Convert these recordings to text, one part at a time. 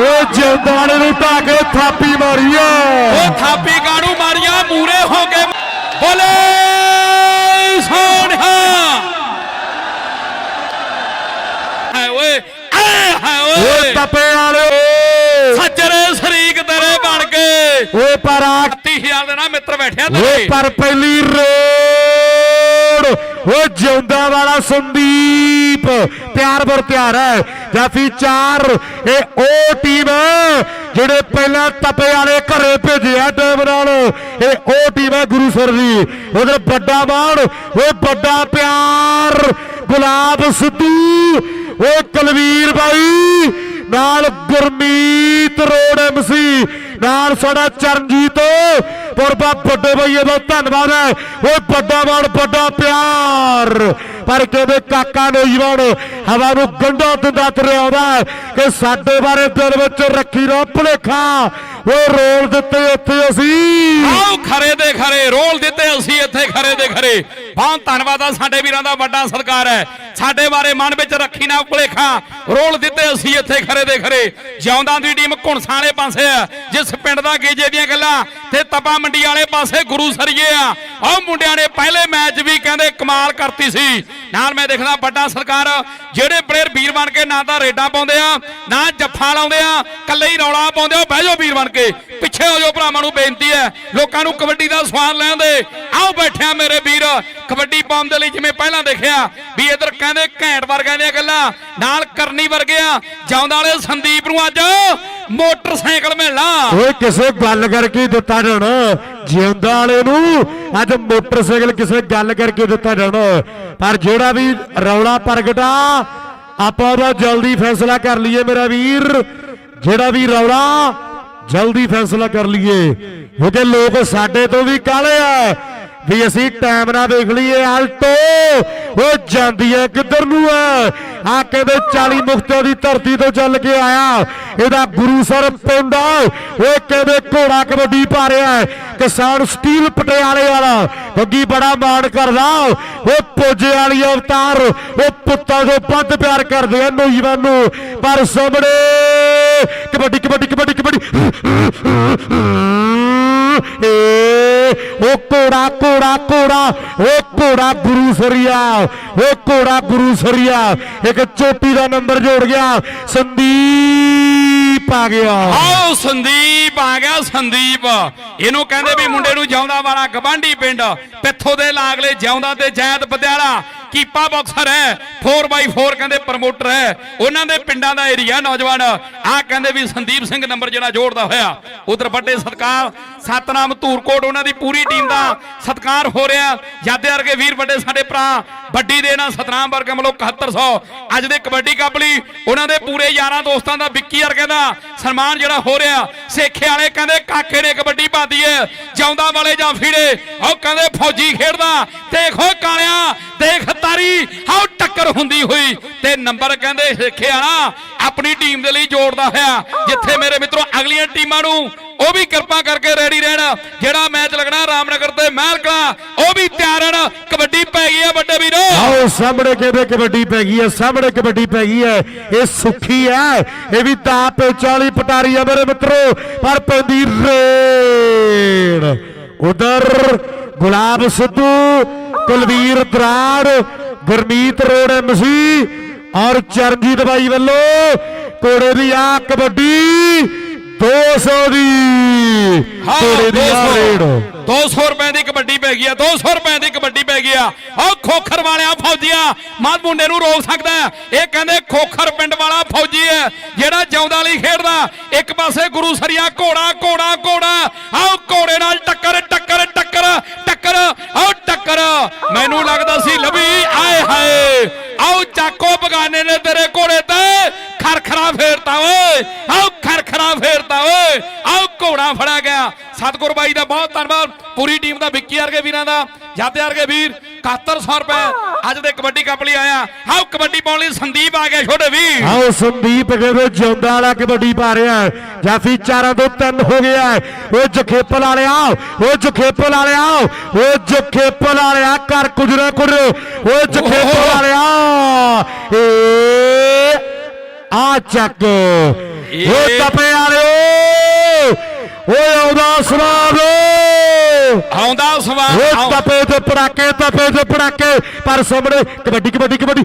ਓ ਜਿਉਂਦਾਣੇ ਨੂੰ ਢਾ ਕੇ ਥਾਪੀ ਮਾਰੀ ਆ ਉਹ ਥਾਪੀ ਕਾਣੂ ਮਾਰੀਆ? ਮੂਰੇ ਹੋ ਕੇ ਬੋਲੇ ਸੋਨਿਆ ਹਾਏ ਓਏ ਆਏ ਹਾਏ ਓ ਓਏ ਤਪੇ ਵਾਲੇ। ਸੱਜਰੇ ਸ਼ਰੀਕ ਤੇਰੇ ਬਣ ਕੇ। ਓਏ ਪਰ ਆ 30000 ਦੇ ਨਾਲ ਮਿੱਤਰ ਬੈਠਿਆ ਤੇਰੇ। ਪਰ ਪਹਿਲੀ ਰੋੜ ਓ ਜਿਉਂਦਾ ਵਾਲਾ ਸੰਦੀਪ ਪਿਆਰ ਬਰ ਪਿਆਰ ਹੈ। ਜਾਫੀ 4 ਇਹ ਉਹ ਟੀਮ ਜਿਹੜੇ ਪਹਿਲਾਂ ਤਪੇ ਵਾਲੇ ਘਰੇ ਭੇਜਿਆ ਟੀਮ ਨਾਲ। ਇਹ ਉਹ ਟੀਮ ਹੈ ਗੁਰੂਸਰ ਦੀ। ਉਧਰ ਵੱਡਾ ਮਾਣ ਉਹ ਵੱਡਾ ਪਿਆਰ, ਗੁਲਾਬ ਸਿੱਧੂ ਉਹ ਕੁਲਵੀਰ ਬਾਈ, ਨਾਲ ਗੁਰਮੀਤ ਰੋਡ ਐਮਸੀ ਨਾਲ ਸਾਡਾ ਚਰਨਜੀਤ। ਪੁਰਬਾ ਵੱਡੇ ਬਈਏ ਦਾ ਧੰਨਵਾਦ ਹੈ। ਓਏ ਵੱਡਾ ਮਾਣ ਵੱਡਾ ਪਿਆਰ। ਪਰ ਕਹਿੰਦੇ ਕਾਕਾ ਨੌਜਵਾਨ ਹਵਾ ਨੂੰ ਗੰਡਾ ਦਿੰਦਾ ਤੁਰਿਆ ਆਉਂਦਾ ਕਿ ਸਾਡੇ ਬਾਰੇ ਦਿਲ ਵਿੱਚ ਰੱਖੀ ਰੋ ਭੁਲੇਖਾ। ਉਹ ਰੋਲ ਦਿੱਤੇ ਇੱਥੇ ਅਸੀਂ। ਆਓ ਖਰੇ ਦੇ ਖਰੇ, ਰੋਲ ਦਿੱਤੇ ਅਸੀਂ ਇੱਥੇ ਖਰੇ ਦੇ ਖਰੇ। ਬਹੁਤ ਧੰਨਵਾਦ ਆ, ਸਾਡੇ ਵੀਰਾਂ ਦਾ ਵੱਡਾ ਸਤਿਕਾਰ ਹੈ। ਸਾਡੇ ਬਾਰੇ ਮਨ ਵਿੱਚ ਰੱਖੀ ਨਾ ਭੁਲੇਖਾ। ਰੋਲ ਦਿੱਤੇ ਅਸੀਂ ਇੱਥੇ ਖਰੇ ਦੇ ਖਰੇ। ਜਿਉਂਦਾਂ ਦੀ ਟੀਮ ਘੁਣਸਾਂ ਵਾਲੇ ਪਾਸੇ ਆ। ਜਿਸ ਪਿੰਡ ਦਾ ਗੇਜੇ ਦੀਆਂ ਗੱਲਾਂ, ਤੇ ਤਪਾ ਮੰਡੀ ਵਾਲੇ ਪਾਸੇ ਗੁਰੂ ਸਰੀਏ ਆ। ਉਹ ਮੁੰਡਿਆਂ ਨੇ ਪਹਿਲੇ ਮੈਚ ਵੀ ਕਹਿੰਦੇ ਕਮਾਲ ਕਰਤੀ ਸੀ। ਨਾਲ ਮੈਂ ਦੇਖਦਾ ਵੱਡਾ ਸਰਕਾਰ ਜਿਹੜੇ ਪਲੇਅਰ ਵੀਰ ਬਣ ਕੇ ਨਾ ਤਾਂ ਰੇਡਾਂ ਪਾਉਂਦੇ ਆ, ਨਾ ਜੱਫਾ ਲਾਉਂਦੇ ਆ ਕੱਲੇ ਹੀ ਰੌਲਾ ਪਾਉਂਦੇ ਆ, ਬਹਿ ਜਾਓ ਵੀਰ ਬਣ ਕੇ। ਪਿੱਛੇ ਹੋ ਜਾਓ ਭਰਾਵਾਂ ਨੂੰ ਬੇਨਤੀ ਹੈ, ਲੋਕਾਂ ਨੂੰ ਕਬੱਡੀ ਦਾ ਸਵਾਦ ਲੈਂਦੇ ਆਓ ਬੈਠਿਆ ਮੇਰੇ ਵੀਰ, ਕਬੱਡੀ ਪਾਉਣ ਦੇ ਲਈ ਜਿਵੇਂ ਪਹਿਲਾਂ ਦੇਖਿਆ, ਵੀ ਇਧਰ ਕਹਿੰਦੇ ਘੈਂਟ ਵਰਗਿਆਂ ਦੀਆਂ ਗੱਲਾਂ, ਨਾਲ ਕਰਨੀ ਵਰਗਿਆ ਜਾਉਂਦਾ ਵਾਲੇ ਸੰਦੀਪ ਨੂੰ ਅੱਜ ਮੋਟਰਸਾਈਕਲ ਮਿਲਣਾ। ਓਏ, ਕਿਸੇ ਗੱਲ ਕਰਕੇ ਦਿੱਤਾ ਜਾਣਾ? ਜਿਉਂਦਾ ਵਾਲੇ ਨੂੰ ਅੱਜ ਮੋਟਰਸਾਈਕਲ ਕਿਸੇ ਗੱਲ ਕਰਕੇ ਦਿੱਤਾ ਜਾਣਾ? ਪਰ ਜਿਹੜਾ ਵੀ ਰੌਲਾ ਪ੍ਰਗਟਾ, ਆਪਾਂ ਉਹਦਾ ਜਲਦੀ ਫੈਸਲਾ ਕਰ ਲਈਏ ਮੇਰਾ ਵੀਰ। ਜਿਹੜਾ ਵੀ ਰੌਲਾ ਜਲਦੀ ਫੈਸਲਾ ਕਰ ਲਈਏ। ਕਿਉਂਕਿ ਲੋਕ ਸਾਡੇ ਤੋਂ ਵੀ ਕਾਲੇ ਆ। ਵੀ ਅਸੀਂ ਟਾਈਮ ਨਾ ਦੇਖ ਲਈਏ, ਆਲਟੋ। ਉਹ ਜਾਂਦੀ ਐ ਕਿੱਧਰ ਨੂੰ ਐ ਆ ਕਹਿੰਦੇ 40 ਮੁਕਤਿਆਂ ਦੀ ਧਰਤੀ ਤੋਂ ਚੱਲ ਕੇ ਆਇਆ। ਇਹਦਾ ਗੁਰੂਸਰ ਪਿੰਡ ਆ। ਉਹ ਕਹਿੰਦੇ ਘੋੜਾ ਕਬੱਡੀ ਪਾ ਰਿਹਾ ਕਿਸਾਨ ਸਟੀਲ ਪਟਿਆਲੇ ਵਾਲਾ। ਬੱਗੀ ਬੜਾ ਮਾਣ ਕਰਦਾ। ਉਹ ਪੋਜੇ ਵਾਲੀ ਅਵਤਾਰ। ਉਹ ਪੁੱਤਾਂ ਤੋਂ ਵੱਧ ਪਿਆਰ ਕਰਦੇ ਆ ਨੌਜਵਾਨ ਨੂੰ। ਪਰ ਸਾਹਮਣੇ ਕਬੱਡੀ ਕਬੱਡੀ ਕਬੱਡੀ ਕਬੱਡੀ। ਏ ਉਹ ਘੋੜਾ ਘੋੜਾ ਘੋੜਾ। ਉਹ ਗੁਰੂ ਸਰੀਆ। ਉਹ ਘੋੜਾ ਗੁਰੂ ਸਰੀਆ। ਇੱਕ ਚੋਟੀ ਦਾ ਨੰਬਰ ਜੋੜ ਗਿਆ। ਸੰਦੀਪ ਆ ਗਿਆ। ਆਓ, ਸੰਦੀਪ ਆ ਗਿਆ, ਸੰਦੀਪ। ਇਹਨੂੰ ਕਹਿੰਦੇ ਵੀ ਮੁੰਡੇ ਨੂੰ ਜਿਉਂਦਾ ਵਾਲਾ ਗਵਾਂਢੀ ਪਿੰਡ। ਪਿੱਥੋਂ ਦੇ ਲਾਗਲੇ ਜਿਉਂਦਾ ਤੇ ਜੈਦ ਪਤਿਆਲਾ ਕੀਪਾ ਬਾਕਸਰ ਹੈ 4x4 ਕਹਿੰਦੇ ਪ੍ਰਮੋਟਰ ਹੈ। ਉਹਨਾਂ ਦੇ ਪਿੰਡਾਂ ਦਾ ਏਰੀਆ ਨੌਜਵਾਨ, ਆਹ ਕਹਿੰਦੇ ਵੀ ਸੰਦੀਪ ਸਿੰਘ ਨੰਬਰ ਜਿਹੜਾ ਜੋੜਦਾ ਹੋਇਆ। ਉਧਰ ਵੱਡੇ ਸਤਕਾਰ, ਸਤਨਾਮ ਧੂਰਕੋਟ ਉਹਨਾਂ ਦੀ ਪੂਰੀ ਟੀਮ ਦਾ ਸਤਕਾਰ ਹੋ ਰਿਹਾ। ਜਾਦੇ ਵਰਗੇ ਵੀਰ ਵੱਡੇ ਸਾਡੇ ਭਰਾ, ਵੱਡੀ ਦੇ ਨਾਲ ਸਤਨਾਮ ਵਰਗੇ ਮਲੋ 7100 ਅੱਜ ਦੇ ਕਬੱਡੀ ਕੱਪ ਲਈ ਉਹਨਾਂ ਦੇ ਪੂਰੇ ਯਾਰਾਂ ਦੋਸਤਾਂ ਦਾ ਵਿੱਕੀ ਵਰਗੇ ਦਾ ਸਨਮਾਨ ਜਿਹੜਾ ਹੋ ਰਿਹਾ। ਸੇਖੇ ਵਾਲੇ ਕਹਿੰਦੇ ਕਾਕੇ ਨੇ ਕਬੱਡੀ ਪਾਦੀ ਏ ਜਿਉਂਦਾ ਵਾਲੇ ਜਾਂ ਫੀੜੇ ਉਹ ਕਹਿੰਦੇ ਫੌਜੀ ਖੇਡਦਾ। ਦੇਖੋ ਕਾਲਿਆ, ਦੇਖ ਤਾਰੀ ਹਾਉ ਟੱਕਰ ਹੁੰਦੀ ਹੋਈ। ਤੇ ਨੰਬਰ ਕਹਿੰਦੇ ਸੇਖੇ ਵਾਲਾ ਆਪਣੀ ਟੀਮ ਦੇ ਲਈ ਜੋੜਦਾ ਹੋਇਆ। ਜਿੱਥੇ ਮੇਰੇ ਮਿੱਤਰੋ, ਅਗਲੀਆਂ ਟੀਮਾਂ ਨੂੰ ਉਹ ਵੀ ਕਿਰਪਾ ਕਰਕੇ ਰੈਡੀ ਰਹਿਣ। ਜਿਹੜਾ ਮੈਚ ਲੱਗਣਾ ਰਾਮਨਗਰ ਤੇ ਮਹਿਲਕਲਾ ਉਹ ਵੀ ਤਿਆਰ ਹਨ ਕਬੱਡੀ ਪੈ ਗਈ ਆ ਵੱਡੇ ਵੀਰੋ। ਆਓ, ਸਾਹਮਣੇ ਕਹਿੰਦੇ ਕਬੱਡੀ ਪੈ ਗਈ ਹੈ? ਸਾਹਮਣੇ ਕਬੱਡੀ ਪੈ ਗਈ ਹੈ। ਇਹ ਸੁੱਖੀ ਹੈ। ਇਹ ਵੀ ਤਾਪ 40 ਪਟਾਰੀ ਆ ਮੇਰੇ ਮਿੱਤਰੋ। ਪਰ ਪੈਂਦੀ ਰੇਡ। ਉਧਰ ਗੁਲਾਬ ਸਿੱਧੂ, ਕੁਲਵੀਰ ਦਰਾੜ, ਗੁਰਮੀਤ ਰੋਡ ਐਮਸੀ ਔਰ ਚਰਨਜੀਤ ਬਾਈ ਵੱਲੋਂ ਕੋੜੇ ਦੀ ਆ ਕਬੱਡੀ 200 ਦੀ। ਕੋੜੇ ਦੀ ਆ 200 ਰੇਡ। 200 ਰੁਪਏ ਦੀ ਕਬੱਡੀ ਪੈ ਗਈ ਆ 200 ਰੁਪਏ ਦੀ ਕਬੱਡੀ ਪੈ ਗਈ ਆ। ਉਹ ਖੋਖਰ ਵਾਲਿਆ ਫੌਜੀਆ ਮੱਧ ਮੁੰਡੇ ਨੂੰ ਰੋਕ ਸਕਦਾ। ਇਹ ਕਹਿੰਦੇ ਖੋਖਰ ਪਿੰਡ ਵਾਲਾ ਫੌਜੀ ਹੈ ਜਿਹੜਾ ਜਿਉਂਦਾ ਲਈ ਖੇਡਦਾ। ਇੱਕ ਪਾਸੇ ਗੁਰੂ ਸਰੀਆ ਘੋੜਾ ਘੋੜਾ ਘੋੜਾ। ਆਓ ਘੋੜੇ ਨਾਲ ਟੱਕਰ ਟੱਕਰ ਟੱਕਰ ਟੱਕਰ ਆਓ ਟੱਕਰ। ਮੈਨੂੰ ਲੱਗਦਾ ਸੀ ਲਵੀ ਆਏ ਹਾਏ। ਆਓ ਚਾਕੋ ਬਗਾਨੇ ਨੇ ਤੇਰੇ ਘੋੜੇ ਤੇ। ਖਰਖਰਾ ਫੇਰਤਾ ਓਏ। ਆਓ ਖਰਖਰਾ ਫੇਰਤਾ, ਓਏ। ਆਓ ਘੋੜਾ ਫੜਿਆ ਗਿਆ। ਸਤਗੁਰ ਬਾਈ ਦਾ ਬਹੁਤ ਧੰਨਵਾਦ। ਪੂਰੀ ਟੀਮ ਦਾ ਵਿੱਕੀ ਵਰਗੇ ਵੀਰਾਂ ਦਾ ਜਾਤੇ ਵਰਗੇ ਵੀਰ 7100 ਰੁਪਏ। ਅੱਜ ਦੇ ਕਬੱਡੀ ਕੱਪ ਲਈ ਆਇਆ। ਆਓ ਕਬੱਡੀ ਪਾਉਣ ਲਈ ਸੰਦੀਪ ਆ ਗਿਆ ਛੋਟੇ ਵੀਰ। ਆਓ ਸੰਦੀਪ ਕਹਿੰਦੇ ਜਿਉਂਦਾ ਵਾਲਾ ਕਬੱਡੀ ਪਾ ਰਿਹਾ ਜਾਫੀ ਚਾਰਾਂ ਤੋਂ ਤਿੰਨ ਹੋ ਗਿਆ ਹੈ। ਉਹ ਜਖੇਪਲ ਵਾਲਿਆ, ਉਹ ਜਖੇਪਲ ਵਾਲਿਆ, ਉਹ ਜਖੇਪਲ ਵਾਲਿਆ। ਕਰ ਕੁਜਰਾ ਕੁਰ ਉਹ ਜਖੇਪਲ ਵਾਲਿਆ। ਏ, ਆ ਚੱਕ। ਓ ਤਪੇ ਵਾਲਿਓ! ਓਏ ਆਉਂਦਾ ਸਵਾਦ ਆਉਂਦਾ ਸਵਾਦ ਓ ਤਪੇ ਤੇ ਪੜਾਕੇ ਤਪੇ ਤੇ ਪੜਾਕੇ ਪਰ ਸਾਹਮਣੇ ਕਬੱਡੀ ਕਬੱਡੀ ਕਬੱਡੀ।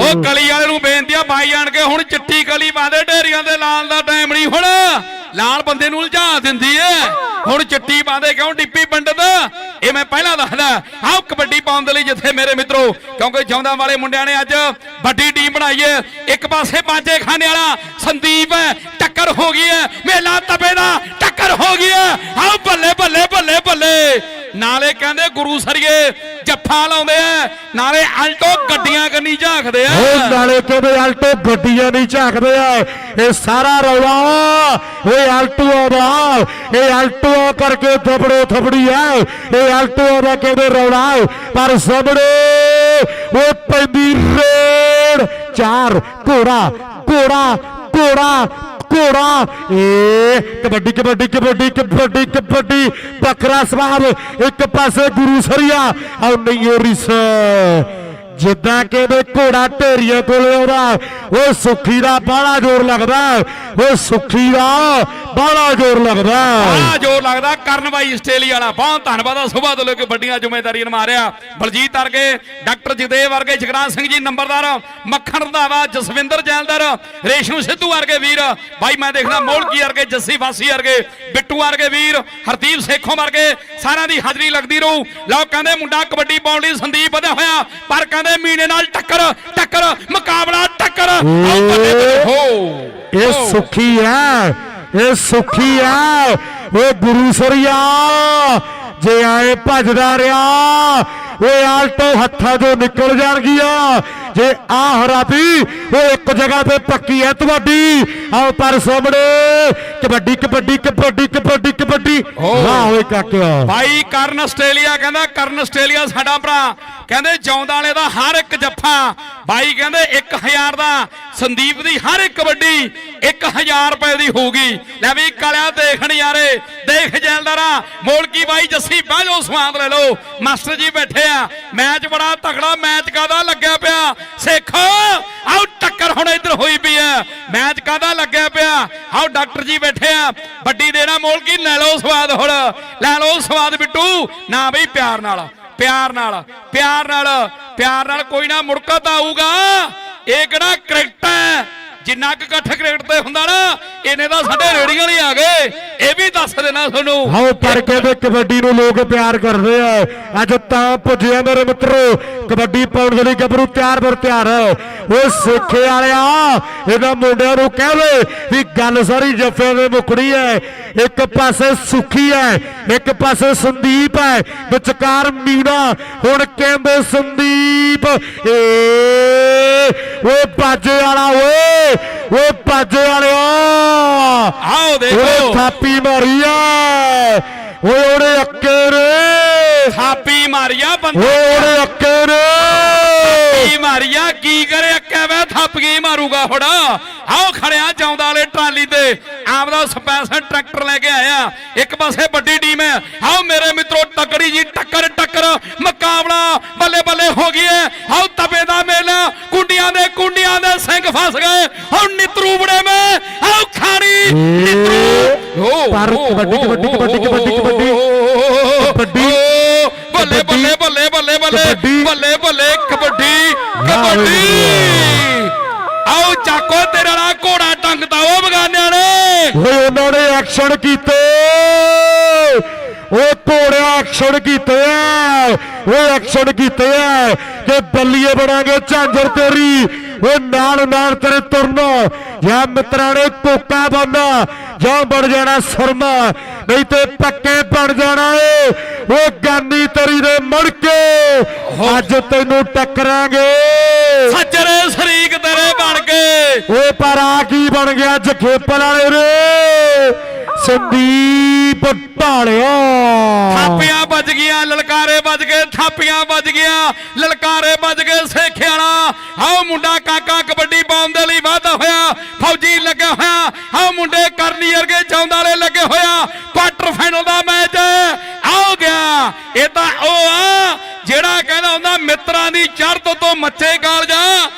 ਉਹ ਕਲੀ ਵਾਲੇ ਨੂੰ ਬੇਨਤੀ ਆ ਬਾਈ ਜਾਣ ਕੇ ਹੁਣ ਚਿੱਟੀ ਕਲੀ ਪਾ ਦੇ ਢੇਰੀਆਂ ਦੇ ਲਾਲ ਦਾ ਟਾਈਮ ਨਹੀਂ ਹੁਣ। ਲਾਲ ਬੰਦੇ ਨੂੰ ਉਲਝਾ ਦਿੰਦੀ ਏ। ਹੁਣ ਚਿੱਟੀ ਪਾਉਂਦੇ ਕਿਉਂ? ਡਿੱਪੀ ਪੰਡਤ। ਇਹ ਮੈਂ ਪਹਿਲਾਂ ਦੱਸਦਾ, ਆਹ ਕਬੱਡੀ ਪਾਉਣ ਦੇ ਲਈ ਜਿੱਥੇ ਮੇਰੇ ਮਿੱਤਰੋ, ਕਿਉਂਕਿ ਜੌਂਦਾਂ ਵਾਲੇ ਮੁੰਡਿਆਂ ਨੇ ਅੱਜ ਵੱਡੀ ਟੀਮ ਬਣਾਈ ਹੈ। ਇੱਕ ਪਾਸੇ ਬਾਜੇ ਖਾਨੇ ਵਾਲਾ ਸੰਦੀਪ ਹੈ, ਟੱਕਰ ਹੋ ਗਈ ਹੈ, ਮੇਲਾ ਤਪੇ ਦਾ ਟੱਕਰ ਹੋ ਗਈ ਹੈ। ਆਹ ਬੱਲੇ ਬੱਲੇ ਬੱਲੇ ਬੱਲੇ। ਨਾਲੇ ਕਹਿੰਦੇ ਗੁਰੂ ਸਰੀਏ, ਜੱਫਾ ਲਾਉਂਦੇ ਆ, ਨਾਲੇ ਅਲਟੋ ਗੱਡੀਆਂ ਕੰਨੀ ਝਾਕਦੇ ਆ। ਓ ਨਾਲੇ ਕਹਿੰਦੇ ਆਲਟੋ ਗੱਡੀਆਂ ਨਹੀਂ ਝਾਕਦੇ ਆ। ਇਹ ਸਾਰਾ ਰੌਲਾ ਓਏ ਆਲਟੋ ਦਾ, ਇਹ ਆਲਟੋ ਕਰਕੇ ਥਪੜੋ ਥਪੜੀ ਆ। ਇਹ ਆਲਟੋ ਦਾ ਕਹਿੰਦੇ ਰੌਲਾ, ਪਰ ਸਾਹਮਣੇ ਉਹ ਪੈਂਦੀ ਰੇੜ। ਚਾਰ ਘੋੜਾ ਘੋੜਾ ਘੋੜਾ ਘੋੜਾ। ਏ, ਕਬੱਡੀ ਕਬੱਡੀ ਕਬੱਡੀ ਕਬੱਡੀ ਕਬੱਡੀ। ਬੱਕਰਾ ਸਵਾਬ ਇੱਕ ਪਾਸੇ ਗੁਰੂ ਸਰੀਆ ਔਰ ਨਹੀਂ ਰਿਸ। ਜਿੱਦਾਂ ਕਿ ਇਹ ਘੋੜਾ ਢੇਰੀਆਂ ਕੋਲੇ ਆਉਂਦਾ, ਉਹ ਸੁੱਖੀ ਦਾ ਬਾਹਲਾ ਜ਼ੋਰ ਲੱਗਦਾ, ਉਹ ਸੁੱਖੀ ਦਾ ਬਾਹਲਾ ਜ਼ੋਰ ਲੱਗਦਾ। ਆ ਜੋ ਲੱਗਦਾ, ਕਰਨ ਬਾਈ ਆਸਟ੍ਰੇਲੀਆ ਵਾਲਾ, ਬਹੁਤ ਧੰਨਵਾਦ ਆ ਸੁਭਾ ਤੋਂ ਲੈ ਕੇ ਵੱਡੀਆਂ ਜ਼ਿੰਮੇਵਾਰੀਆਂ ਨਿਭਾ ਬਲਜੀਤ ਵਰਗੇ, ਡਾਕਟਰ ਜਗਦੇਵ ਵਰਗੇ, ਜਗਰਾਜ ਸਿੰਘ ਜੀ ਨੰਬਰਦਾਰ, ਮੱਖਣ ਰੰਧਾਵਾ, ਜਸਵਿੰਦਰ ਜੈਲਦਾਰ, ਰੇਸ਼ਮ ਸਿੱਧੂ ਵਰਗੇ ਵੀਰ, ਬਾਈ ਮੈਂ ਦੇਖਦਾ ਮੋਲਕੀ ਵਰਗੇ, ਜੱਸੀ ਵਾਸੀ ਵਰਗੇ, ਬਿੱਟੂ ਵਰਗੇ ਵੀਰ, ਹਰਦੀਪ ਸੇਖੋਂ ਵਰਗੇ, ਸਾਰਿਆਂ ਦੀ ਹਾਜ਼ਰੀ ਲੱਗਦੀ ਰਹੂ। ਲਓ, ਕਹਿੰਦੇ ਮੁੰਡਾ ਕਬੱਡੀ ਪਾਉਣ ਲਈ ਸੰਦੀਪ ਵਧਿਆ ਹੋਇਆ, ਪਰ ਕਹਿੰਦੇ ਮੀਨੇ ਨਾਲ ਟੱਕਰ ਟੱਕਰ ਮੁਕਾਬਲਾ ਟੱਕਰ। ਆਓ ਬੱਲੇ ਬੱਲੇ, ਹੋ ਇਹ। ਸੁੱਖੀ ਹੈ ਇਹ ਸੁੱਖੀ ਹੈ ਓਏ ਗੁਰੂ ਸਰੀਆ ਜੇ ਆਏ ਭੱਜਦਾ ਰਿਹਾ ਓਏ ਆਲਟੋ ਹੱਥਾਂ ਤੋਂ ਨਿਕਲ ਜਾਣਗੀਆਂ। ਜੇ ਆ ਹਰਾਤੀ ਉਹ ਇੱਕ ਜਗ੍ਹਾ ਤੇ ਪੱਕੀ ਹੈ ਤੁਹਾਡੀ। ਆਓ ਪਰ ਸਾਹਮਣੇ ਕਬੱਡੀ ਕਬੱਡੀ ਕਬੱਡੀ ਕਬੱਡੀ ਕਬੱਡੀ। ਵਾਹ ਓਏ ਕਾਕਿਆ ਭਾਈ ਕਰਨ ਆਸਟ੍ਰੇਲੀਆ ਕਹਿੰਦਾ ਕਰਨ ਆਸਟ੍ਰੇਲੀਆ ਸਾਡਾ ਭਰਾ। ਕਹਿੰਦੇ ਜੌਂਦਾਂ ਵਾਲੇ ਦਾ ਹਰ ਇੱਕ ਜੱਫਾ। ਬਾਈ ਕਹਿੰਦੇ 1000 ਦਾ ਸੰਦੀਪ ਦੀ ਹਰ ਇੱਕ ਕਬੱਡੀ 1000 ਰੁਪਏ ਦੀ ਹੋਊਗੀ। ਲੈ ਵੀ ਕਾਲਿਆ ਦੇਖ ਨਜ਼ਾਰੇ ਦੇਖ ਜੈਲਦਾਰਾ। ਮੋਲਕੀ ਬਾਈ ਜੱਸੀ ਬਾਹਜੋ ਸਵਾਦ ਲੈ ਲਓ। ਮਾਸਟਰ ਜੀ ਬੈਠੇ ਆ। ਮੈਚ ਬੜਾ ਤਕੜਾ ਮੈਚ ਕਾਦਾ ਲੱਗਿਆ ਪਿਆ? ਸੇਖੋ, ਆਓ ਟੱਕਰ ਹੁਣ ਇੱਧਰ ਹੋਈ ਪਈ ਆ। ਮੈਚ ਕਾਦਾ ਲੱਗਿਆ ਪਿਆ? ਆਓ ਡਾਕਟਰ ਜੀ ਬੈਠੇ ਆ। ਵੱਡੀ ਦੇਣਾ ਮੋਲਕੀ ਲੈ ਲਓ ਸਵਾਦ ਹੁਣ। ਲੈ ਲਓ ਸਵਾਦ ਬਿੱਟੂ। ਨਾ ਬਈ, ਪਿਆਰ ਨਾਲ ਪਿਆਰ ਨਾਲ ਪਿਆਰ ਨਾਲ ਪਿਆਰ ਨਾਲ ਕੋਈ ਨਾ ਮੁੜਕਾ ਤਾਂ ਆਊਗਾ। ਇਹ ਕਿਹੜਾ ਕ੍ਰਿਕਟ ਹੈ? ਜਿੰਨਾ ਕੁ ਇਕੱਠ ਕ੍ਰਿਕਟ ਤੇ ਹੁੰਦਾ ਨਾ, ਇਹਨੇ ਤਾਂ ਸਾਡੇ ਰੇੜੀਆਂ ਨਹੀਂ ਆ ਗਏ। ਇਹ ਵੀ ਦੱਸ ਦੇਣਾ ਤੁਹਾਨੂੰ। ਹਾਓ ਪਰ ਕਹਿੰਦੇ ਕਬੱਡੀ ਨੂੰ ਲੋਕ ਪਿਆਰ ਕਰਦੇ ਆ। ਅੱਜ ਤਾਂ ਪੁੱਜਿਆ ਮੇਰੇ ਮਿੱਤਰੋ। ਕਬੱਡੀ ਪਾਉਣ ਦੇ ਲਈ ਗੱਭਰੂ ਤਿਆਰ ਬਰ ਤਿਆਰ ਉਹ ਸਿੱਖੇ ਵਾਲਿਆ ਇਹਨਾਂ ਮੁੰਡਿਆਂ ਨੂੰ ਕਹਵੇ ਵੀ ਗੱਲ ਸਾਰੀ ਜੱਫੇ ਦੇ ਮੁਕੜੀ ਹੈ ਇੱਕ ਪਾਸੇ ਸੁਖੀ ਹੈ ਇੱਕ ਪਾਸੇ ਸੰਦੀਪ ਹੈ ਵਿਚਕਾਰ ਮੀਨਾ ਹੁਣ ਕਹਿੰਦੇ ਸੰਦੀਪ ਏ ਓਏ ਬਾਜੇ ਵਾਲਾ ਓਏ ਓਏ ਬਾਜੇ ਵਾਲਿਆ। ਆਓ ਦੇਖੋ। ਥਾਪੀ ਮਾਰੀ ਆ ਓਏ ਉਹਨੇ ਅੱਕੇ ਰੇ ਥਾਪੀ ਮਾਰੀਆ ਬੰਦਾ। ਓਏ ਉਹਨੇ ਅੱਕੇ ਰੇ ਕੀ ਮਾਰੀਆ ਕੀ ਕਰੇ ਅੱਕੇ ਵੇ? ਥੱਪ ਗਈ ਮਾਰੂਗਾ ਹੁਣ? ਆਓ ਖੜਿਆ ਜਾਉਂਦਾ ਵਾਲੇ ਟਰਾਲੀ ਤੇ। ਆਪਦਾ ਸਪੈਸ਼ਲ ਟਰੈਕਟਰ ਲੈ ਕੇ ਆਇਆ। ਇੱਕ ਪਾਸੇ ਵੱਡੀ ਟੀਮ ਹੈ। ਆਓ ਮੇਰੇ ਮਿੱਤਰੋ ਤਕੜੀ ਜੀ ਟੱਕਰ ਟੱਕਰ। ਮੁਕਾਬਲਾ ਬੱਲੇ ਬੱਲੇ ਹੋ ਗਈ ਹੈ। ਆਓ ਤਪੇ ਦਾ ਮੇਲਾ। ਕੁੰਡੀਆਂ ਦੇ ਕੁੰਡੀਆਂ ਦੇ ਸਿੰਘ ਫਸ ਗਏ। ਹੁਣ ਨਿਤਰੂ ਬੜੇ ਮੈਂ। ਆਓ ਖਾਣੀ। ਕਬੱਡੀ, ਕਬੱਡੀ, ਕਬੱਡੀ, ਕਬੱਡੀ, ਕਬੱਡੀ। ਕਬੱਡੀ। ਬੱਲੇ ਕਬੱਡੀ। ਬੱਲੇ ਬੱਲੇ ਬੱਲੇ ਬੱਲੇ ਕਬੱਡੀ। ਬੱਲੇ ਬੱਲੇ ਕਬੱਡੀ ਕਬੱਡੀ ਆਓ ਚਾਕੋ ਤੇਰੇ ਨਾਲ ਘੋੜਾ ਟੰਗਦਾ ਉਹ ਬਗਾਨਿਆਂ ਨੇ ਓਏ ਉਹਨਾਂ ਨੇ ਐਕਸ਼ਨ ਕੀਤੇ ਓਏ ਘੋੜਿਆ ਐਕਸ਼ਨ ਕੀਤੇ ਆ ਓਏ ਐਕਸ਼ਨ ਕੀਤੇ ਆ ਕਿ ਬੱਲੀਏ ਬਣਾਂਗੇ ਝਾਂਜਰ ਤੇਰੀ ਓਏ ਨਾਲ ਨਾਲ ਤੇਰੇ ਤੁਰਨਾ। ਜਾਂ ਮਿੱਤਰਾਂ ਨੇ ਕੋਕਾ ਬਣਨਾ ਜਾਂ ਬਣ ਜਾਣਾ ਸਰਮਾ। ਨਹੀਂ ਤੇ ਪੱਕੇ ਬਣ ਜਾਣਾ ਏ। ਓ ਗਾਨੀ ਤੇਰੀ ਦੇ ਮੜ ਕੇ ਅੱਜ ਤੈਨੂੰ ਟੱਕਰਾਂਗੇ। ਸੱਜਰੇ ਸ਼ਰੀਕ ਤੇਰੇ ਬਣ ਗਏ ਓਏ ਪਰ ਆ ਕੀ ਬਣ ਗਿਆ ਜਖੇਪਲ ਵਾਲੇ ਰੇ? ਸੰਦੀਪ ਢਾਲਿਆ ਥਾਪੀਆਂ ਵੱਜ ਗਈਆਂ, ਲਲਕਾਰੇ ਵੱਜ ਗਏ, ਥਾਪੀਆਂ ਵੱਜ ਗਈਆਂ, ਲਲਕਾਰੇ ਵੱਜ ਗਏ ਸੇਖੇ ਵਾਲਾ। ਆਓ ਮੁੰਡਾ ਕਾਕਾ ਕਬੱਡੀ ਪਾਉਣ ਦੇ ਲਈ ਵਾਧਾ ਹੋਇਆ, ਫੌਜੀ ਲੱਗਿਆ ਹੋਇਆ। ਆਓ ਮੁੰਡੇ ਕਰਨੀ ਵਰਗੇ ਚੌਂਦਾ ਵਾਲੇ ਲੱਗੇ ਹੋਇਆ ਕੁਆਟਰ ਫਾਈਨਲ ਦਾ ਮੈਚ ਆਓ ਗਿਆ, ਇਹ ਤਾਂ ਉਹ ਆ, ਜਿਹੜਾ ਕਹਿੰਦਾ ਹੁੰਦਾ, ਮਿੱਤਰਾਂ ਦੀ ਚੜ੍ਹਤ ਤੋਂ ਮੱਛੇ ਕਾਲ ਜਾ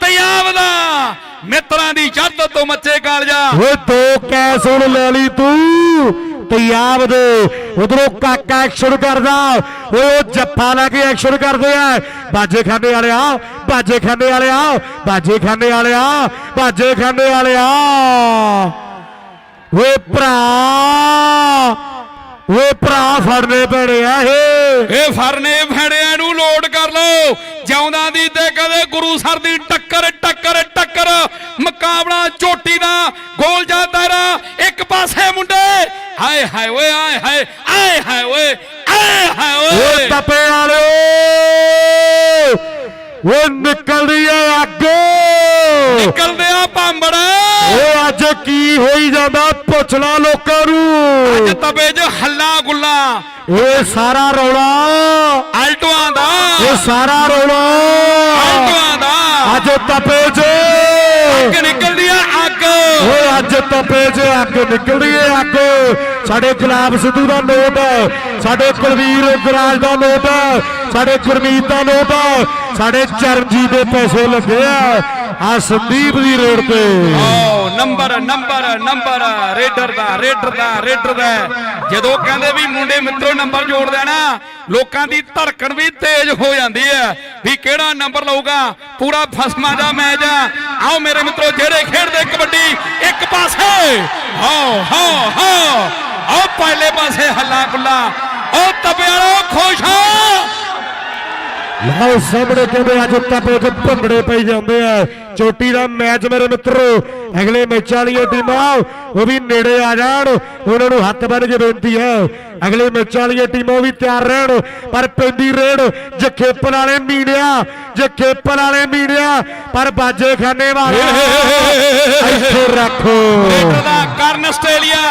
ਪੰਜਾਬ ਦਾ। ਮਿੱਤਰਾਂ ਦੀ ਚੜ੍ਹਤ ਤੋਂ ਮੱਚੇ ਓਏ ਦੋ ਕੈਸ ਹੁਣ ਲੈ ਲਈ ਤੂੰ। ਪੰਜਾਬ ਦੇ ਉਧਰੋਂ ਕਾਕਾ ਐਕਸ਼ਨ ਕਰਦਾ। ਓਏ ਉਹ ਜੱਫਾ ਲੈ ਕੇ ਐਕਸ਼ਨ ਕਰਦੇ ਆ। ਬਾਜੇ ਖਾਨੇ ਵਾਲਿਆ, ਬਾਜੇ ਖਾਨੇ ਵਾਲਿਆ, ਬਾਜੇ ਖਾਨੇ ਵਾਲਿਆ, ਬਾਜੇ ਖਾਨੇ ਵਾਲਿਆ। ਓਏ ਭਰਾ ਓਏ ਭਰਾ ਫੜਨੇ ਪੈਣੇ ਆ ਇਹ। ਇਹ ਫਰਨੇ ਫੜਿਆਂ ਨੂੰ ਲੋਡ ਕਰ ਲਓ। ਜਿਉਂਦਾ ਦੀ ਤੇ ਕਦੇ ਗੁਰੂ ਸਰ ਦੀ ਟੱਕਰ ਮੁਕਾਬਲਾ ਚੋਟੀ ਦਾ ਗੋਲ ਜਾ ਦਾਇਰਾ ਇੱਕ ਪਾਸੇ ਮੁੰਡੇ। ਹਾਏ ਹਾਏ ਓਏ ਹਾਏ ਹਾਏ ਆਏ ਹਾਏ ਓਏ ਆਏ ਹਾਏ ਓ ਓਏ ਤਪੇ ਵਾਲਿਓ ਓ ਨਿਕਲਦੀ ਏ ਅੱਗ। ਨਿਕਲਦੇ ਆ ਭਾਂਬੜ। ਕੀ ਹੋਈ ਜਾਂਦਾ ਪੁੱਛ ਲਾ ਲੋਕਾਂ ਨੂੰ। ਅੱਜ ਤਬੇ 'ਚ ਹੱਲਾ ਗੁੱਲਾ। ਇਹ ਸਾਰਾ ਰੌਲਾ। ਆਲਟੋਆਂ ਦਾ। ਇਹ ਸਾਰਾ ਰੌਲਾ। ਆਲਟੋਆਂ ਦਾ। ਅੱਜ ਤਪੇ 'ਚ। ਅੱਗ ਨਿਕਲਦੀ ਆ ਅੱਗ। ਓਏ ਅੱਜ ਤਪੇ 'ਚ ਅੱਗ ਨਿਕਲਦੀ ਏ ਅੱਗ। ਸਾਡੇ ਗੁਲਾਬ ਸਿੱਧੂ ਦਾ ਨੋਟ ਸਾਡੇ ਕੁਲਵੀਰ ਗਰਾਜ ਦਾ ਨੋਟ ਸਾਡੇ ਗੁਰਮੀਤ ਦਾ ਨੋਟ ਸਾਡੇ ਚਰਨਜੀਤ ਦੇ ਪੈਸੇ ਲੱਗੇ ਆ ਆ ਸੰਦੀਪ ਦੀ ਰੇਡ ਤੇ। ਓ ਨੰਬਰ ਨੰਬਰ ਨੰਬਰ, ਰੇਡਰ ਦਾ ਰੇਡਰ ਦਾ ਰੇਡਰ ਦਾ। ਜਦੋਂ ਕਹਿੰਦੇ ਵੀ ਮੁੰਡੇ ਮਿੱਤਰੋ ਨੰਬਰ ਜੋੜਦੇ ਆ ਲੋਕਾਂ ਦੀ ਧੜਕਣ ਵੀ ਤੇਜ਼ ਹੋ ਜਾਂਦੀ ਹੈ। ਵੀ ਕਿਹੜਾ ਨੰਬਰ ਲਊਗਾ? ਪੂਰਾ ਫਸਮਾ ਦਾ ਮੈਚ ਆ। ਆਓ ਮੇਰੇ ਮਿੱਤਰੋ, ਜਿਹੜੇ ਖੇਡਦੇ ਕਬੱਡੀ, ਇੱਕ ਪਾਸੇ। ਹਾਓ ਹਾਓ ਹਾਓ ਆਓ, ਪਹਿਲੇ ਪਾਸੇ ਹੱਲਾ ਗੁੱਲਾ ਉਹ ਤਬੇ ਖੁਸ਼ ਹੋ। ਲਓ ਸਾਹਮਣੇ ਕਹਿੰਦੇ ਅੱਜ ਤਪੇ ਤੇ ਭੰਗੜੇ ਪਈ ਜਾਂਦੇ ਆ ਚੋਟੀ ਦਾ ਮੈਚ ਮੇਰੇ ਮਿੱਤਰੋ ਅਗਲੇ ਮੈਚਾਂ ਵਾਲੀਆਂ ਟੀਮਾਂ ਉਹ ਵੀ ਨੇੜੇ ਆ ਜਾਣ ਉਹਨਾਂ ਨੂੰ ਹੱਥ ਬੰਨ ਕੇ ਬੇਨਤੀ ਹੈ ਅਗਲੇ ਮੈਚਾਂ ਵਾਲੀਆਂ ਟੀਮਾਂ ਵੀ ਤਿਆਰ ਰਹਿਣ ਪਰ ਪੈਂਦੀ ਰੇਡ ਜਖੇਪਲ ਵਾਲੇ ਮੀਣਿਆ ਜਖੇਪਲ ਵਾਲੇ ਮੀਣਿਆ ਪਰ ਬਾਜੇ ਖਾਨੇ ਵਾਲੇ ਇੱਥੇ ਰੱਖੋ ਰੇਡਰ ਦਾ ਕਰਨ ਆਸਟ੍ਰੇਲੀਆ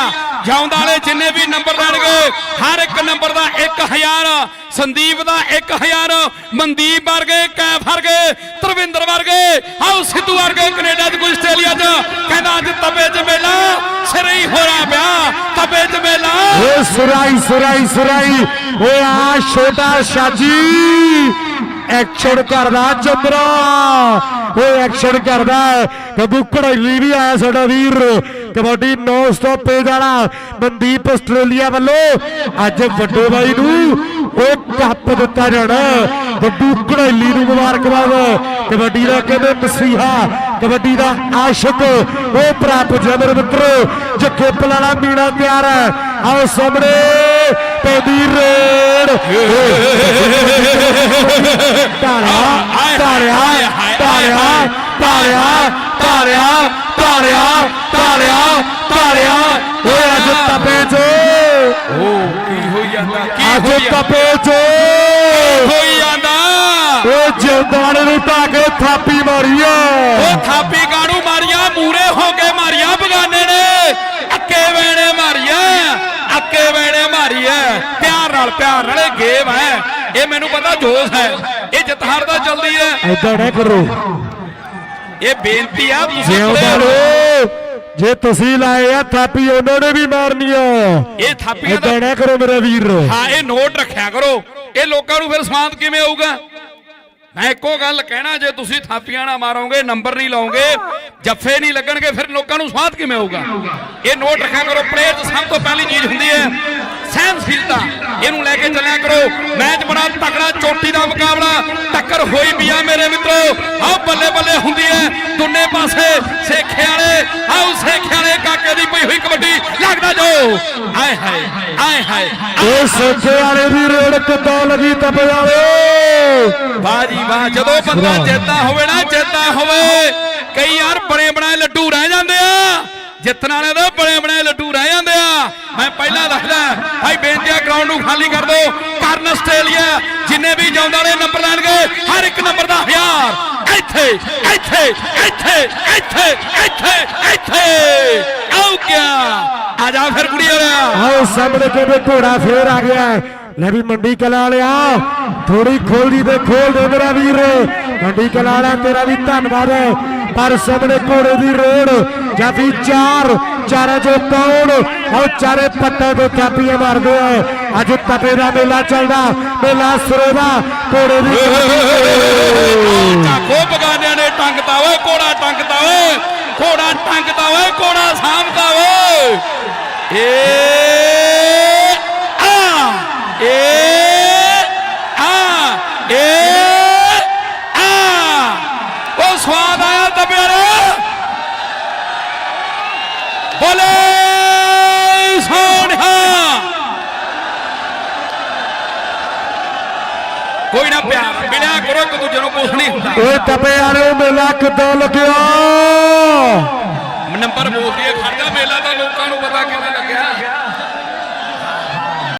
ਜਾਉਂਦ ਵਾਲੇ ਜਿੰਨੇ ਵੀ ਨੰਬਰ ਲੈਣਗੇ ਹਰ ਇੱਕ ਨੰਬਰ ਦਾ 1000 ਸੰਦੀਪ ਦਾ 1000 ਮਨਦੀਪ ਵਰਗੇ, ਕੈਫ ਵਰਗੇ ਤਰਵਿੰਦਰ ਵਰਗੇ, ਆਓ ਸਿੱਧੂ ਵਰਗੇ ਕੈਨੇਡਾ ਚ ਕੋਈ ਆਸਟ੍ਰੇਲੀਆ ਚ, ਕਹਿੰਦਾ ਅੱਜ ਤਬੇ ਚ ਮੇਲਾ, ਸਿਰੇ ਹੀ ਹੋਇਆ ਪਿਆ ਤਬੇ ਚ ਮੇਲਾ। ਓਏ ਸੁਰਾਈ ਸੁਰਾਈ ਸੁਰਾਈ ਓਏ ਆ ਛੋਟਾ ਸ਼ਾਜੀ, ਐਕਸ਼ਨ ਕਰਦਾ ਚੰਦਰਾ ਓਏ ਐਕਸ਼ਨ ਕਰਦਾ ਕਬੂ ਕੜੈਲੀ ਵੀ ਆਇਆ ਸਾਡਾ ਵੀਰ। ਕਬੱਡੀ ਨੌ ਸਟਾਪ ਪੇਜ ਵਾਲਾ ਮਨਦੀਪ ਆਸਟ੍ਰੇਲੀਆ ਵੱਲੋਂ ਅੱਜ ਵੱਡੇ ਬਾਈ ਨੂੰ ਉਹ ਕੱਪ ਦਿੱਤਾ ਜਾਣਾ। ਵੱਡੂ ਕੜੈਲੀ ਨੂੰ ਮੁਬਾਰਕਬਾਦ। ਕਬੱਡੀ ਦਾ ਕਹਿੰਦੇ ਮਸੀਹਾ, ਕਬੱਡੀ ਦਾ ਆਸ਼ਿਕ, ਉਹ ਪ੍ਰਾਪਤ ਜੇ ਮੇਰੇ ਮਿੱਤਰੋ। ਜੱਗੇ ਪਲਾਲਾ ਮੀਣਾ ਤਿਆਰ ਹੈ। ਆਓ ਸਾਹਮਣੇ, ਪੈਦੀ ਰੇਡ। ਤਾਰਿਆ ਤਾਰਿਆ ਤਾਰਿਆ ਤਾਰਿਆ ਤਾਰਿਆ ਤਾਰਿਆ ਤਾਰਿਆ ਤਾਰਿਆ ਓਏ ਅੱਜ ਤਪੇ ਚ ਓ ਕੀ ਹੋਈ ਜਾਂਦਾ ਕੀ ਅੱਜ ਹੋਈ ਤਪੇ ਚ ਹੋਈ ਜਾਂਦਾ? ਓਏ ਜਿੰਦਾਣੇ ਨੂੰ ਢਾ ਕੇ ਥਾਪੀ ਮਾਰੀ ਆ ਉਹ ਥਾਪੀ ਕਾੜੂ ਮਾਰੀਆਂ ਮੂਰੇ ਹੋ ਕੇ ਮਾਰੀਆਂ ਬਗਾਨੇ ਨੇ। ਅੱਕੇ ਵੇਣੇ ਮਾਰੀਆਂ ਅੱਕੇ ਵੇਣੇ ਮਾਰੀਆਂ। ਪਿਆਰ ਨਾਲ ਪਿਆਰ ਨਾਲ ਇਹ ਗੇਮ ਹੈ। ਇਹ ਮੈਨੂੰ ਪਤਾ ਜੋਸ਼ ਹੈ। ਇਹ ਜਿੱਤ ਹਾਰ ਦਾ ਚੱਲਦੀ ਹੈ। ਐਦਾਂ ਨਾ ਕਰੋ। ਇਹ ਬੇਨਤੀ ਆ ਤੁਸੀਂ ਜਿਉਂਦਾ। ਜੇ ਤੁਸੀਂ ਲਾਏ ਆ ਥਾਪੀ ਉਹਨਾਂ ਨੇ ਵੀ ਮਾਰਨੀ ਆ। ਇਹ ਥਾਪੀਆਂ ਦਾ ਨਾ ਕਰੋ ਮੇਰਾ ਵੀਰ। ਹਾਂ ਇਹ ਨੋਟ ਰੱਖਿਆ ਕਰੋ। ਇਹ ਲੋਕਾਂ ਨੂੰ ਫਿਰ ਸਮਾਂਤ ਕਿਵੇਂ ਆਊਗਾ ਮੈਂ ਇੱਕੋ ਗੱਲ ਕਹਿਣਾ ਜੇ ਤੁਸੀਂ ਥਾਪੀਆਂ ਨਾ ਮਾਰੋਗੇ ਨੰਬਰ ਨਹੀਂ ਲਾਓਗੇ ਜੱਫੇ ਨਹੀਂ ਲੱਗਣਗੇ ਫਿਰ ਲੋਕਾਂ ਨੂੰ ਸਵਾਦ ਕਿਵੇਂ ਆਊਗਾ ਇਹ ਨੋਟ ਰੱਖਿਆ ਕਰੋ ਪਲੇਅਰ 'ਚ ਸਭ ਤੋਂ ਪਹਿਲੀ ਚੀਜ਼ ਹੁੰਦੀ ਹੈ ਸਹਿਨਸ਼ੀਲਤਾ ਇਹਨੂੰ ਲੈ ਕੇ ਚੱਲਿਆ ਕਰੋ। ਮੈਚ ਬੜਾ ਤਕੜਾ ਚੋਟੀ ਦਾ ਮੁਕਾਬਲਾ। ਟੱਕਰ ਹੋਈ ਵੀ ਆ ਮੇਰੇ ਮਿੱਤਰੋ। ਆਹ ਬੱਲੇ ਬੱਲੇ ਹੁੰਦੀ ਹੈ। ਦੋਨੇ ਪਾਸੇ ਸੇਖੇ ਵਾਲੇ ਆਓ ਸੇਖੇ ਵਾਲੇ ਕਾਕੇ ਦੀ ਪਈ ਹੋਈ ਕਬੱਡੀ। ਲੱਗਦਾ ਜੋ। ਆਏ ਹਾਏ ਆਏ ਹਾਏ ਉਹ ਸੋਚੇ ਵਾਲੇ ਦੀ ਰੇਡ ਕਿੱਦਾਂ ਲੱਗੀ ਤਪੇ ਵਾਲੇ? ਵਾਹ ਜੀ ਵਾਹ ਜਦੋਂ ਬੰਦਾ ਜਿੱਤਦਾ ਹੋਵੇ ਨਾ ਜਿੱਤਦਾ ਹੋਵੇ। ਕਈ ਯਾਰ ਬਣੇ ਬਣਾਏ ਲੱਡੂ ਰਹਿ ਜਾਂਦੇ ਆ। ਜਿੱਤਣ ਵਾਲੇ ਦੇ ਬਣੇ ਬਣਾਏ ਲੱਡੂ ਰਹਿ ਜਾਂਦੇ ਆ। ਮੈਂ ਪਹਿਲਾਂ ਦੱਸਦਾ, ਭਾਈ ਬੇਨਤੀ ਆ ਗਰਾਊਂਡ ਨੂੰ ਖਾਲੀ ਕਰ ਦਿਓ। ਕਰਨ ਆਸਟ੍ਰੇਲੀਆ, ਜਿੰਨੇ ਵੀ ਜਾਉਂਦੇ ਵਾਲੇ ਨੰਬਰ ਲੈਣਗੇ, ਹਰ ਇੱਕ ਨੰਬਰ ਦਾ ਹਜ਼ਾਰ ਇੱਥੇ ਇੱਥੇ ਇੱਥੇ ਇੱਥੇ ਇੱਥੇ ਇੱਥੇ। ਆਉ ਕਿਆ? ਆ ਜਾ ਫਿਰ ਕੁੜੀ ਵਾਲਿਆ ਆਓ, ਸਾਹਮਣੇ ਕਹਿੰਦੇ ਘੋੜਾ ਫੇਰ ਆ ਗਿਆ ਹੈ। ਲੈ ਵੀ ਮੰਡੀ ਕਲਾ ਵਾਲਿਆ ਥੋੜੀ ਖੋਲਦੀ ਤੇ ਖੋਲ ਦੇ ਮੇਰਾ ਵੀਰ। ਮੰਡੀ ਕਲਾ ਵਾਲਿਆ, ਤੇਰਾ ਵੀ ਧੰਨਵਾਦ ਹੈ। ਪਰ ਸਾਹਮਣੇ ਘੋੜੇ ਦੀ ਰੋੜ ਜਾਂਦੀ ਚਾਰ, ਚਾਰਾ ਜੋ ਕੌਣ ਔਰ ਚਾਰੇ ਪੱਤੇ ਤੋਂ ਥਾਪੀਆਂ ਮਾਰਦੇ ਆ। ਅੱਜ ਤਪੇ ਦਾ ਮੇਲਾ ਚੱਲਦਾ, ਮੇਲਾ ਸਰੋ ਦਾ ਘੋੜੇ ਦੀ ਖੋ ਬਗਾਨਿਆਂ ਨੇ ਟੰਗਤਾ ਓਏ ਘੋੜਾ ਟੰਗਤਾ ਓਏ ਘੋੜਾ ਟੰਗਦਾ ਓਏ ਘੋੜਾ ਸਾਹਮਦਾ ਓਏ ਏ ਪਿਆ। ਮਿਲਿਆ ਕਰੋ ਇੱਕ ਦੂਜੇ ਨੂੰ ਕੁਛ ਨਹੀਂ ਹੁੰਦਾ। ਓਏ ਤਪੇ ਵਾਲਿਓ ਮੇਲਾ ਕਿੱਦਾਂ ਲੱਗਿਆ ਨੰਬਰ ਬੋਲਦੀ ਹੈ ਖੜਦਾ ਮੇਲਾ ਤਾਂ ਲੋਕਾਂ ਨੂੰ ਪਤਾ ਕਿਵੇਂ ਲੱਗਿਆ।